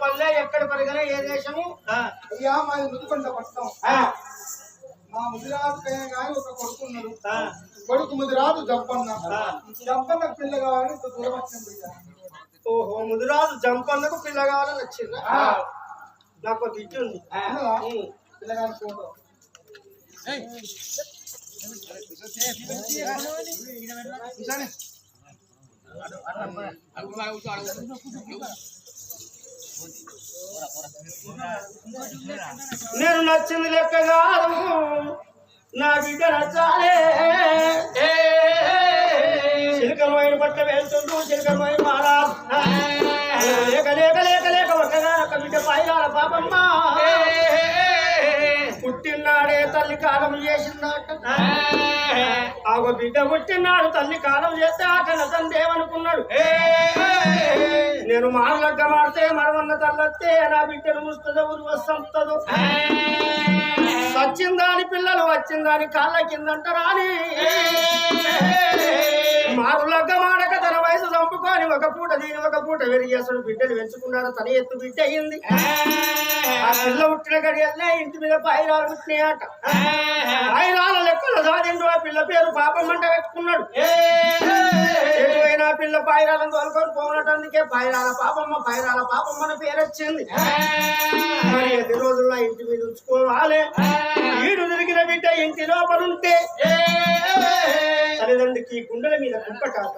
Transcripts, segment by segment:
పల్లె ఎక్కడ పరిగణ ఏ దేశము అయ్యా మాది ముదుకొండ పట్టణం ఆ, మా ముదిరాజు గాని ఒక కొడుకు ఉన్నాడు ఆ, కొడుకు ముదిరాజు జంపన్న ఆ. జంపన్న పిల్ల కావాలని ఇంత దూరం బిడ్డ ఓహో ముదిరాజు జంపన్నకు పిల్ల కావాలని వచ్చిందా ఆ. నాకు ఒక ఇడ్డు ఉంది. పిల్లగాని ఫోటో నేను నచ్చింది లెక్క కాదు నా బిడ్డ నచ్చాలే. చిలకమైన పట్ల వెళ్తుండు చిలకమైన మాలా. లేక లేక లేక లేక ఒక్కగా ఒక బిడ్డ పైరాల పాపమ్మా. పుట్టినాడే తల్లి కాలం చేసిందాట. ఆగో బిడ్డ పుట్టినాడు తల్లి కాలం చేస్తే ఆ కన్న తండ్రి ఏమనుకున్నాడు? నేను మానలగ్గ మాడితే మరవన్న తల్లత్తే నా బిడ్డను ముస్తుందో ఊరు వస్తుందో సచ్చిందాని పిల్లలు వచ్చిందాని కాళ్ళ కిందంట రాని మారులగ్గ మాడక తన వయసు చంపుకొని ఒక పూట దీని ఒక పూట వెరిగేసుడు బిడ్డలు పెంచుకున్నాడు తన ఎత్తు బిడ్డ అయింది. ఆ పిల్ల పుట్టిన గడియల్లే ఇంటి మీద పైరాలు పుట్టినాయట. పైరాల లెక్కలు సాధిండు ఆ పిల్ల పేరు పాపం మంట పెట్టుకున్నాడు ఎటువైనా పిల్ల పైరాలను తోలుకొని అందుకే పైరాల పాపమ్మ పైరాల పాపమ్మ పేరు వచ్చింది మరి ఎన్ని రోజుల్లో ఇంటి మీద ఉంచుకోవాలి? করুনকে గుండెల మీద కుప్పటాట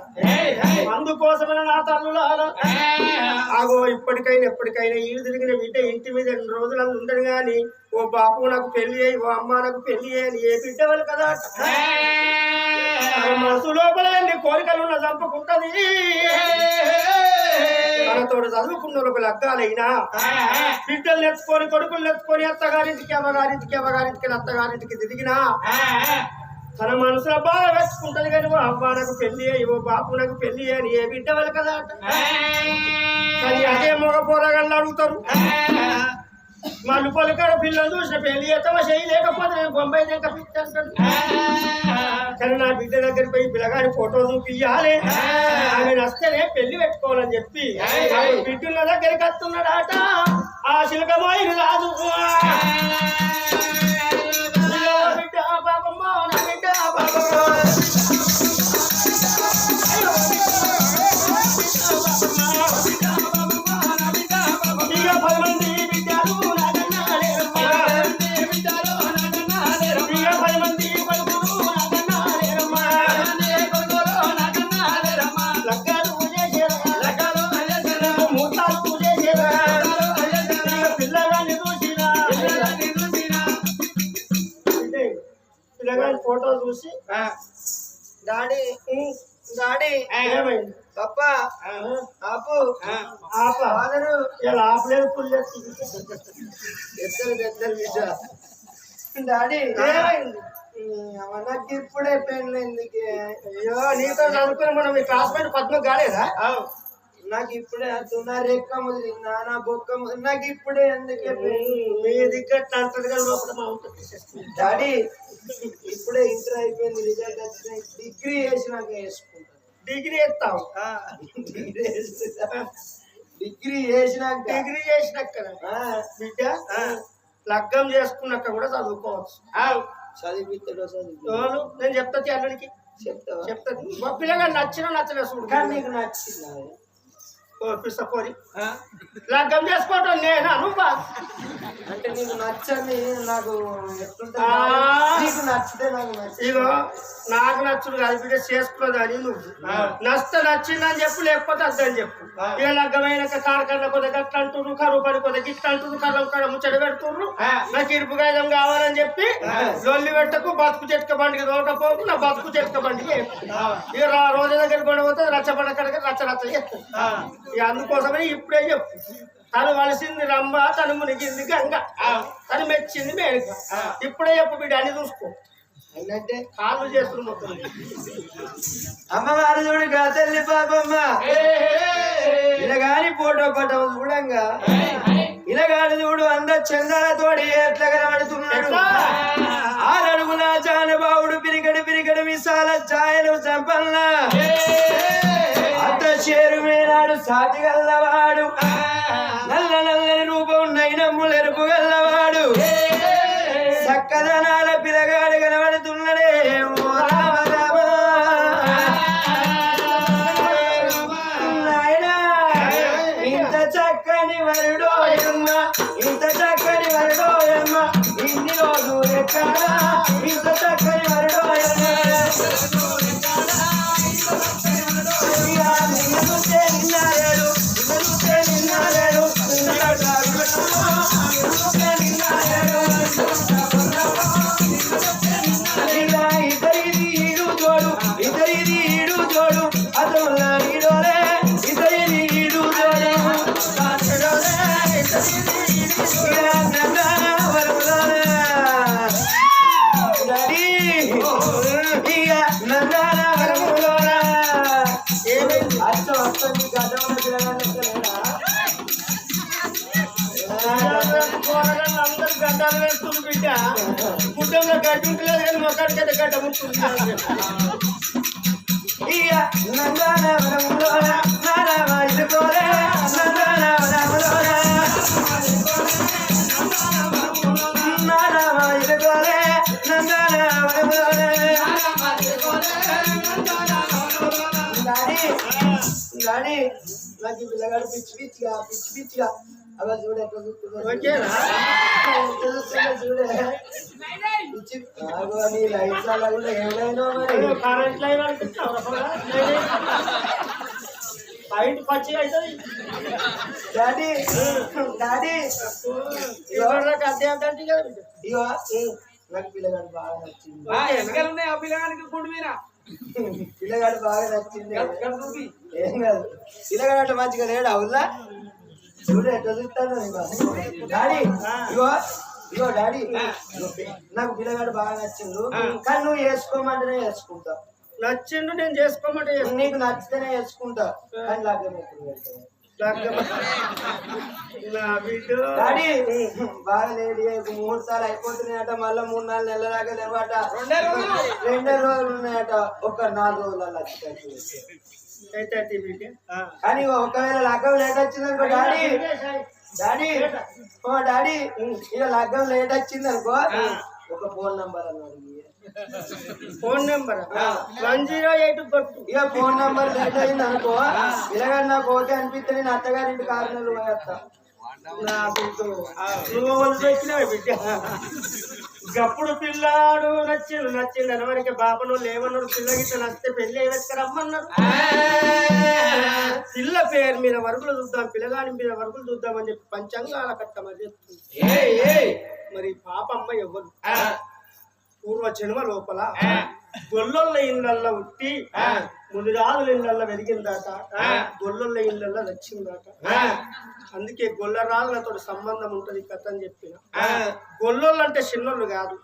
అందుకోసమైన నా తల్లులాల ఆగో ఇప్పటికైనా ఎప్పటికైనా ఈడు తిరిగిన బిడ్డ ఇంటి మీద ఎన్ని రోజులు ఉండడు గాని ఓ బాపు నాకు పెళ్ళి అయ్యి ఓ అమ్మ నాకు పెళ్ళి అని ఏ బిడ్డ వాళ్ళు కదా? మనసు లోపల ఎన్ని కోరికలు ఉన్న చంపుకుంటది తనతోడు చదువుకున్న ఒక లగ్గాలైనా బిడ్డలు నెత్తుకొని కొడుకులు నెత్తుకొని అత్తగారింటికి అమ్మగారింటికి అమ్మగారింటికి అత్తగారింటికి తిరిగినా తన మనసులో బాగా వేసుకుంటది కానీ ఓ అబ్బా నాకు పెళ్ళి ఓ బాపు నాకు పెళ్ళి అని ఏ బిడ్డ వాళ్ళు కదా? కానీ అదే మగ పోరగాళ్ళు అడుగుతారు. మళ్ళీ పలుకాడ పిల్లలు చూసిన పెళ్ళి ఎత్తవ చేయలేకపోతే నేను బొంబాయి దగ్గర పిచ్చాను కానీ నా బిడ్డ దగ్గర పోయి పిల్లగాని ఫోటో చూపియాలి ఆమె వస్తేనే పెళ్ళి పెట్టుకోవాలని చెప్పి బిడ్డున్న దగ్గరికి వస్తున్నాడట. ఆ శిల్కమాయి రాదు. బిడ్డ పిల్లగాని ఫోటో చూసి డాడీ "ఉమ్, డాడీ ఏమైంది? ఆపు. ఆప. ఇలా ఆపలేదు డాడీ ఏమైంది? నాకు ఇప్పుడే పెళ్ళి అయ్యో నీతో చదువుకుని మనం మీ క్లాస్మేట్ పద్మ కాలేదా? నాకు ఇప్పుడే నా రెక్క ముదిరిందా నా బొక్క నాకు ఇప్పుడే ఎందుకే పెళ్ళి మీ దిగ్గట్టు అంటది కానీ లోపల మా ఉంటుంది డాడీ ఇప్పుడే ఇంటర్ అయిపోయింది రిజల్ట్ వచ్చినాయి. డిగ్రీ చేసినాక వేసుకుంటా. డిగ్రీ ఎత్తావు డిగ్రీ చేసినా- డిగ్రీ చేసినాక. డిగ్రీ చేసినాక ఆ, బిడ్డ లగ్గం చేసుకున్నాక కూడా చదువుకోవచ్చు. చదివిస్తాడో చదివి? నేను చెప్తా చెప్తావా? చెప్తా. మా పిల్లగా నచ్చిన నచ్చలే చూడు. కానీ నీకు నచ్చిందా? పిసపోరి లగ్గం చేసుకోవటం నేనా నువ్వా అంటే నీకు నచ్చని నాకు. నీకు నచ్చితే నాకు ఇగో నాకు నచ్చుడు కాదు బిడ్డ చేసుకున్నది అని నువ్వు. నష్ట నచ్చిందని చెప్పు లేకపోతే అద్దని చెప్పు. ఇక లగ్గమైన కారకన్న కొద్ది గట్ల అంటున్నారు కరువు పని కొద్ది గిట్ల అంటున్నారు కళ్ళం కడ ముచ్చట పెడుతున్నారు నాకు ఇరుపు గాయదం కావాలని చెప్పి లొల్లి పెట్టకు బతుకు చెట్క బండికి దోకపోకు నా బతుకు చెట్క బండికి. ఇక రా- రోజు దగ్గర గొడవ పోతే రచ్చబండ కడక రచ్చ రచ్చ చెప్తాను ఇక అందుకోసమని ఇప్పుడే చెప్పు. తను వలసింది రంభ తను మునిగింది గంగ. తను మెచ్చింది మేలుక ఇప్పుడే చెప్పు బిడ్డ అని చూసుకో. ఏంటంటే? కాళ్ళు చేస్తున్న మొత్తం. అమ్మవారు చూడు గా తల్లి పాపమ్మ. ఇలాగాని ఫోటో కొట్టం చూడంగా. ఇలాగాని చూడు అంద చందాలతోడి ఎట్లా కనబడుతున్నాడు. ఆరడుగున జానబావుడు పిరిగడి పిరిగడి విశాల ఛాయలు చంపల్ల. ఉన్నాడు సాటి గల్లవాడు. నల్ల నల్లని రూపం నైనమ్ములెరుపు గల్లవాడు. చక్కదనాల పిలగాడు కనబడుతున్నడే. ఇంత చక్కని వరుడో ఇంత చక్కని వరుడో ఇన్ని రోజులు ఎక్కడా ఇంత చక్కని గుడ్డంలో గడ్డి ఉంటలేదు కానీ మొక్కడికైతే గడ్డ ముట్టుకుంటుంది ఇయ్య నందన వరములోన నానవ ఇదుకోలే నందన వరములోన నానవ ఇదుకోలే నందన వరములోన డాడీ నాకు ఈ పిల్లగాడు పిచ్చి పిచ్చిగా పిచ్చి పిచ్చిగా అలా చూడు ఎట్లా కూడా ఏమైనా కరెంట్ లైన్ పచ్చి అవుతుంది. Daddy daddy. ఎవరికి అద్దె అంటే కదా బిడ్డ. ఇగో నాకు పిల్లగాడు బాగా నచ్చింది. ఎన్నికలు ఉన్నాయి ఆ పిల్లగానికి గుండు మీద. పిల్లగాడు బాగా నచ్చింది. ఇక్కడ చూపి ఏం కాదు. పిల్లగాడు అట్లా మంచిగా లేడు అవులా చూడు ఎట్లా చూస్తాను నీకు. డాడీ ఇగో ఇగో డాడీ నాకు పిల్లగాడు బాగా నచ్చిండు. కానీ నువ్వు వేసుకోమంటేనే వేసుకుంటా నచ్చిండు నేను చేసుకోమంటే చేసుకో. నీకు నచ్చితేనే వేసుకుంటా కానీ లాగా ఎప్పుడు డాడీ బాగా లేడీ ముహూర్తాలు అయిపోతున్నాయట. మళ్ళీ మూడు నాలుగు నెలల దాకా లేవట. రెండే రోజులు. రోజులు ఉన్నాయట. ఒక నాలుగు రోజులలో వచ్చేటట్టు. కానీ ఒకవేళ లగ్గం లేట్ వచ్చిందనుకో డాడీ డాడీ ఓ డాడీ ఇక లగ్గం లేట్ వచ్చింది అనుకో ఒక ఫోన్ నంబర్ అన్నాడు phone number one zero eight ఇక ఫోన్ నంబర్ లేట్ అయింది అనుకో ఇలాగ నాకు ఓకే అనిపిస్తే నేను అత్తగారింటికి ఆరు నెలలు పోయేస్తా నా బిడ్డ. నువ్వు వాళ్ళు పెట్టినావు బిడ్డ. గప్పుడు పిల్లాడు నచ్చిండు నచ్చిండు అనవరికి బాపను లేవన్నాడు పిల్ల గిట్ల నచ్చితే పెళ్ళి రమ్మన్నారు. పిల్ల పేరు మీద వరకులు చూద్దాం పిల్లగాని మీద వరకులు చూద్దామని చెప్పి పంచంగాల చెప్తుంది ఏయ్ ఏయ్. మరి పాపమ్మ ఎవ్వరు పూర్వ జన్మ లోపల గొల్లొల్ల ఇళ్ళల్లో ఉట్టి ముదిరాజుల ఇళ్ళల్లో వెలిగిందాట. గొల్లొల్ల ఇళ్ళల్లో వచ్చిందాట అందుకే గొల్లరాజులతో సంబంధం ఉంటది కథ అని చెప్పిన. గొల్లొల్లు అంటే చిన్నోళ్ళు కాదు.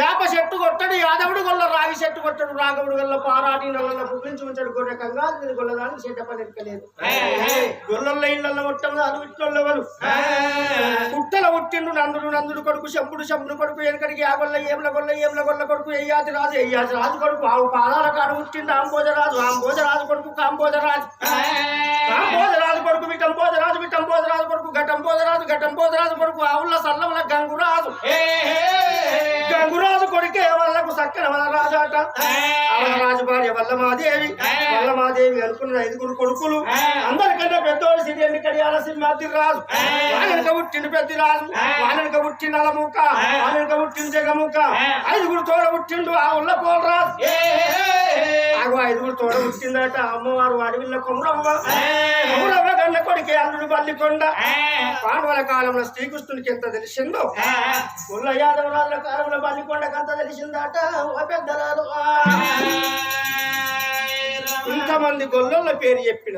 యాప చెట్టు కొట్టడు యాదవుడు గొల్ల రాగి చెట్టు కొట్టడు రాఘవుడు గొల్ల పారాటి నల్ల పుట్టించి ఉంచాడు గొర్రె కంగారు గొల్లదానికి చెట్ట పని ఎక్కలేదు గొల్లొల్ల ఇళ్ళల్లో కొట్టం కాదు ఇట్లొల్లవరు పుట్టల పుట్టిండు నందుడు నందుడు కొడుకు శంపుడు శంపుడు కొడుకు వెనకడికి యాగొల్ల ఏముల గొల్ల ఏముల గొల్ల కొడుకు ఎయ్యాతి రాజు ఎయ్యాతి రాజు కొడుకు ఆవు పాదాల కాడ పుట్టిండు ఆంబోజ రాజు ఆంబోజ రాజు కొడుకు కాంబోజ రాజు కాంబోజ రాజు కొడుకు విటంబోజ రాజు విటంబోజ రాజు కొడుకు ఘటంబోజ రాజు ఘటంబోజ రాజు కొడుకు ఆవుల సల్లముల గంగురాజు. గంగురాజు కొడుకే వాళ్ళకు సక్కన వల్ల రాజాట అవల రాజు భార్య వల్లమాదేవి వల్లమాదేవి అనుకున్న ఐదుగురు కొడుకులు. అందరికంటే పెద్దోడు సిరి కడియాల సింహాద్రి రాజు. వానక పుట్టిండు పెద్ద రాజు. వానక పుట్టిండు అలముక వానక పుట్టిండు జగముక. ఐదుగురు తోడ పుట్టిండు ఆ ఉల్ల పోలరాజు ఆగు ఐదుగురు తోడ పుట్టిందట అమ్మవారు అడవిలో కొమరవ్వ. కొమరవ్వ గన్న కొడుకే అల్లుడు బల్లికొండ. పాండవుల కాలంలో శ్రీకృష్ణునికి ఎంత తెలిసిందో? ఉల్ల యాదవరాజుల కాలంలో బల్లికొండకి అంత తెలిసిందట. ఇంతమంది గొల్లల పేరు చెప్పిన.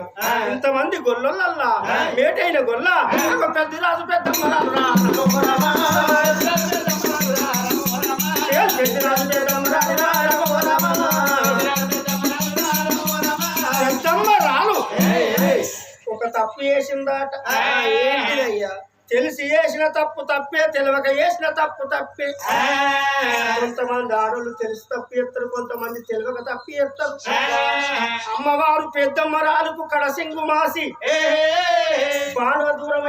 ఇంతమంది గొల్లలల్లా. మేటైన గొల్ల. ఒక పెద్ద రాజు పెద్ద పెద్ద రాజు. పెద్దమ్మ రాలు ఒక తప్పు చేసిందాట. ఏంటిదయ్యా? తెలిసి చేసిన తప్పు తప్పే తెలియక చేసిన తప్పు తప్పే. కొంతమంది ఆడోళ్ళు తెలిసి తప్పు చేస్తారు కొంతమంది తెలియక తప్పు చేస్తారు అమ్మవారు పెద్దమ్మ రాలుకు కడసింగు మాసి. బాణవ దూరం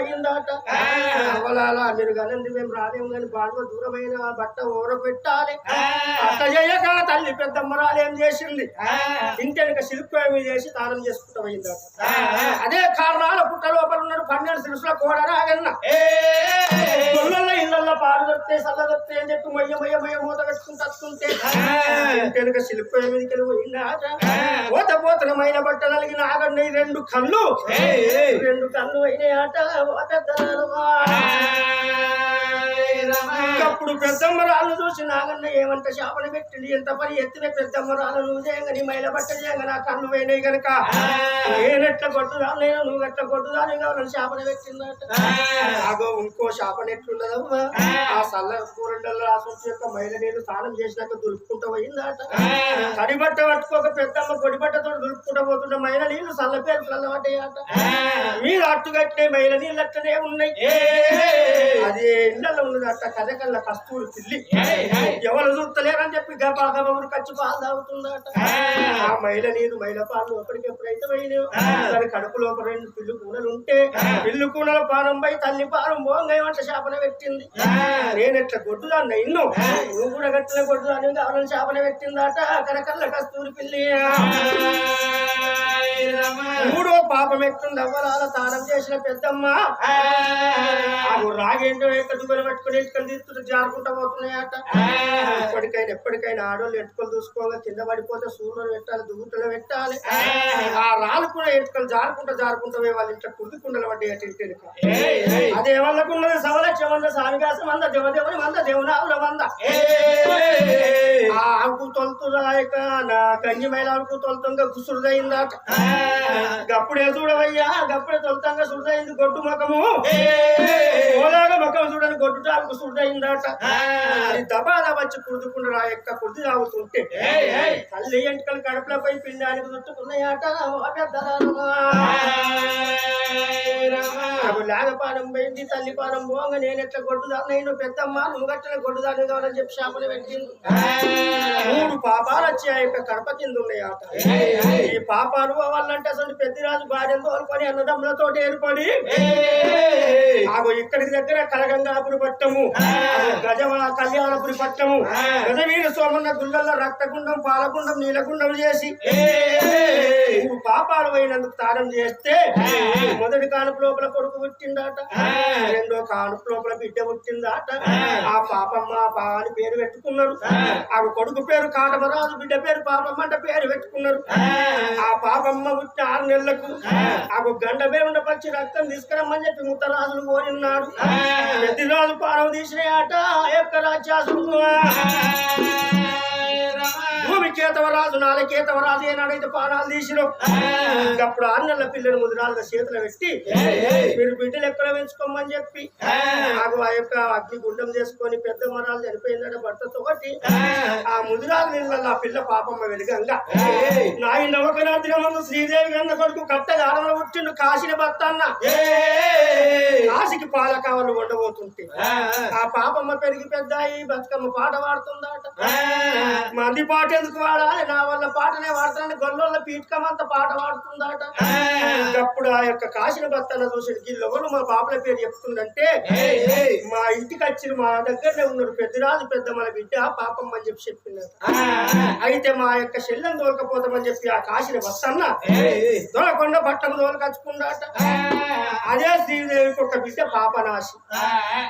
అవలాలా మీరు కనండి మేము రాలేము కానీ బాణవ దూరమైన బట్ట ఊర పెట్టాలి. అట్ట చేయక తల్లి పెద్దమ్మ రాలు ఏం చేసింది ఇంటెనక శిల్పం చేసి తానం చేసుకుంటూ పోయిందట. అదే కారణాల పుట్ట లోపల ఉన్నాడు పన్నెండు శిలుసుల కోడ రాగన్న గొల్లల ఇళ్ళల్లో పాలు దొరికితే సల్ల దొరికితే అని చెప్పి మొయ్య మొయ్య మొయ్య మూత పెట్టుకుని తస్తుంటే వెనుక శిల్ప మీదకి పోయిందాట పోత పోతన మైన బట్ట నలిగిన ఆగండి రెండు కళ్ళు. రెండు కళ్ళు అయినాయట ఓ పెద్దరాలువా. అప్పుడు పెద్దమ్మ రాళ్ళు చూసి నాగన్న ఏమంట శాపన పెట్టింది ఎంత పని ఎత్తిన పెద్దమ్మ రాళ్ళు నువ్వు చేయంగా నీ మైల బట్ట చేయంగా నా కళ్ళు పోయినాయి గనక. నేనెట్ల కొట్టుదా నేను నువ్వు ఎట్ల కొట్టుదా అని కావాలని శాపన పెట్టిందట ఆగో ఇంకో శాపన ఎట్లుండదమ్మా ఆ. సల్ల కూరండల్లో ఆ సొచ్చు యొక్క మైల నీళ్ళు స్నానం చేసినాక దులుపుకుంటూ పోయిందట. తడి బట్ట పట్టుకోక పెద్దమ్మ పొడి బట్టతో దులుపుకుంటూ పోతుంటే మైల నీళ్ళు సల్ల పేరు పడ్డాయట. మీరు అట్టుగట్టే మైల నీళ్ళు అట్టనే ఉన్నాయి. అది ఇళ్ళలో ఉన్నదట కథ కళ్ళ కస్తూరి పిల్లి. ఎవరు చూస్తలేరని చెప్పి గబా గబములు కచ్చి పాలు తాగుతుందట. ఆ మైల నీరు మైల పాలు ఒకరికి ఎప్పుడైతే పోయినాయో దాని కడుపులో ఒక రెండు పిల్లు కూనలు ఉంటే పిల్లు కూనల పానం పై తల్లి పానం బోంగ వంట శాపన పెట్టింది. నేను ఎట్లా కొట్టుదాన్ని ఇన్ను. నువ్వు కూడా గట్టిన కొట్టుదాన్ని కావాలని శాపన పెట్టిందట కనకల్ల కస్తూరి పిల్లి. మూడో పాపం ఎట్టుంది అవ్వరాల తానం చేసిన పెద్దమ్మ. రాగేంటో ఎక్కడ దుబ్బలు పట్టుకుని ఎట్టుకొని తీసుకుంటూ జారుకుంటా పోతున్నాయట. ఎప్పటికైనా ఎప్పటికైనా ఆడోళ్ళు ఎట్టుకొని చూసుకోగా కింద పడిపోతే సూర్యులు పెట్టాలి దువ్వుటలో పెట్టాలి. ఆ. రాళ్ళు కూడా ఎట్టుకొని జారుకుంటా జారుకుంటా పోయి వాళ్ళ ఇంట్లో కుర్ది కుండలు పడ్డాయి అటు ఇంటి వెనుక. అదే వాళ్ళకున్నది సవలక్ష మంద సామిగాసం మంద దేవదేవుని మంద దేవునావుల ఆ ఆకు తొలుతురాయక నా కంగి మైలాకు తొలుతంగా కుసురుదైందాట గప్పుడే చూడవయ్యా గప్పుడే తొలుతంగా సురుదైంది గొడ్డు ముఖము. ఓలాగా ముఖం చూడని గొడ్డు టాలకు సురుదైందాట అది దబా దబచ్చి కుడుదుకుండా రా యొక్క కుర్ది తాగుతుంటే. తల్లి ఎంటకలు కడుపులపై పిండానికి చుట్టుకున్నాయట. లేగపానం పోయింది తల్లి పానం పోగా నేను ఎట్లా కొట్టుదాన్ని నేను పెద్దమ్మ నువ్వు గట్టిన కొట్టుదాన్ని కావాలని చెప్పి శాపలు పెట్టింది మూడు పాపాలు వచ్చి ఆ యొక్క కడప కింద ఉన్నాయి ఆట ఈ పాపాలు అవ్వాలంటే అసలు పెద్దిరాజు భార్యతో అనుకొని అన్నదమ్ములతో ఏర్పడి 님 에이 하고 있 ఇక్కడికి దగ్గర కలగంగాపురి పట్టము గజవ కళ్యాణపురి పట్టము గజవీర సోమన్న గుళ్ళల్లో రక్తగుండం పాలగుండం నీలగుండం చేసి పాపాలు పోయినందుకు తానం చేస్తే మొదటి కానుపు లోపల కొడుకు పుట్టిందాట రెండో కానుపు లోపల బిడ్డ పుట్టిందాట. ఆ. పాపమ్మ పా అని పేరు పెట్టుకున్నారు. ఆ. కొడుకు పేరు కాటమరాజు బిడ్డ పేరు పాపమ్మ అంటే పేరు పెట్టుకున్నారు. ఆ. పాపమ్మ పుట్టిన ఆరు నెలలకు ఆ. గండ పేరుండ పచ్చి రక్తం తీసుకురమ్మని చెప్పి ముత్తరాజులు కోరిన్నారు పెద్దిరాజు పారం తీసిన ఆట ఆ యొక్క రాజ్యాసులు భూమి కేతవరాజు నాలుగు కేతవరాజు ఏనాడైతే పానాలు తీసినాం అప్పుడు నెలల పిల్లలు ముదిరాలుగా చేతులు పెట్టి మీరు బిడ్డలు ఎక్కడ పెంచుకోమని చెప్పి నాకు ఆ యొక్క అగ్ని గుండం చేసుకొని పెద్ద మరాలు చనిపోయిందట భర్తతోటి ఆ. ముదిరాలు నీళ్ళలో ఆ పిల్ల పాపమ్మ వెలుగంగా నాయన ఒక రాత్రి ముందు శ్రీదేవి గంధ కొడుకు కట్ట గారంలో పుట్టిండు కాసిన భర్త అన్న కాశీకి పాల కావాలి ఉండబోతుంటే ఆ. పాపమ్మ పెరిగి పెద్ద అయి బతుకమ్మ పాట పాడుతుందట. మంది పాట ఎందుకు వాడాలి. నా వల్ల పాటనే వాడతానని గొల్లోళ్ళ పీఠకమంత పాట పాడుతుందట అప్పుడు ఆ యొక్క కాశీన భర్తన చూసి గిల్లెవరు మా బాబుల పేరు చెప్తుందంటే మా ఇంటికి వచ్చిన మా దగ్గరనే ఉన్నారు పెద్దరాజు పెద్ద మన బిడ్డ పాపమ్మ అని చెప్పి చెప్పిందట అయితే మా యొక్క శల్యం దొరకపోతామని చెప్పి ఆ కాశీన భర్తన్న దొరకొండ బట్టకు దోలకచ్చుకుందాట అదే శ్రీదేవికి ఒక బిడ్డ పాపనాశి.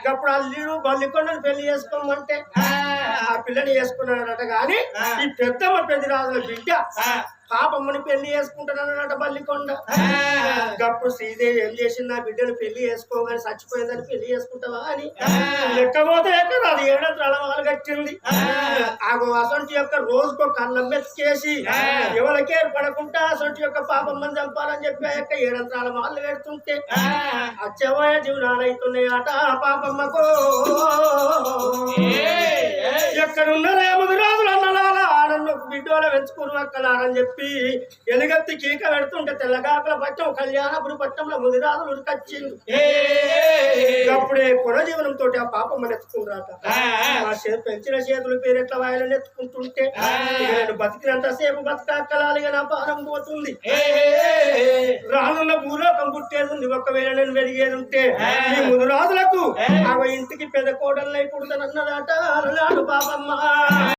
అప్పుడు అల్లుడు బల్లికొండను పెళ్ళి చేసుకోమంటే ఆ పిల్లని చేసుకున్నాడట గాని ఈ పెద్దమ్మ పెద్దరాజుల బిడ్డ. పాపమ్మని పెళ్ళి చేసుకుంటానన్నట బల్లికొండ. అప్పుడు శ్రీదేవి ఏం చేసింది? నా బిడ్డను పెళ్ళి చేసుకోగాని చచ్చిపోయిందని పెళ్ళి చేసుకుంటావా అని. లెక్కపోతే అది ఏడంత అలవాలు కట్టింది. ఆగో అసొంటి యొక్క రోజుకో కళ్ళం మెచ్చేసి ఎవరికే పడకుండా అసొంటి యొక్క పాపమ్మని చంపాలని చెప్పి ఆ యొక్క ఏడంత్రాల వాళ్ళు పెడుతుంటే అచ్చవయ జీవనాలైతున్నాయి అట ఆ పాపమ్మకు. ఎక్కడున్నారా బిడ్డోల వెంచుకుని అక్కలారని చెప్పి ఎలుగెత్తి కీక పెడుతుంటే తెల్లగాకల పట్టం కళ్యాణపురి పట్టంలో ముదిరాజులు ఉరికొచ్చింది. అప్పుడే కుల జీవనంతో ఆ ఆ. చేతి పెంచిన చేతులు పేరు ఎట్లా వాయలని ఎత్తుకుంటుంటే నేను బతికినంత సేపు బతకక్కలాలిగా నా పారం పోతుంది. రానున్న భూలోకం పుట్టేది ఉంది ఒకవేళ నేను వెలిగేది ఉంటే ఈ ముదురాజులకు ఆ. ఇంటికి పెద్ద కోడళ్ళై పుడతానన్నదట. అలనాడు పాపమ్మ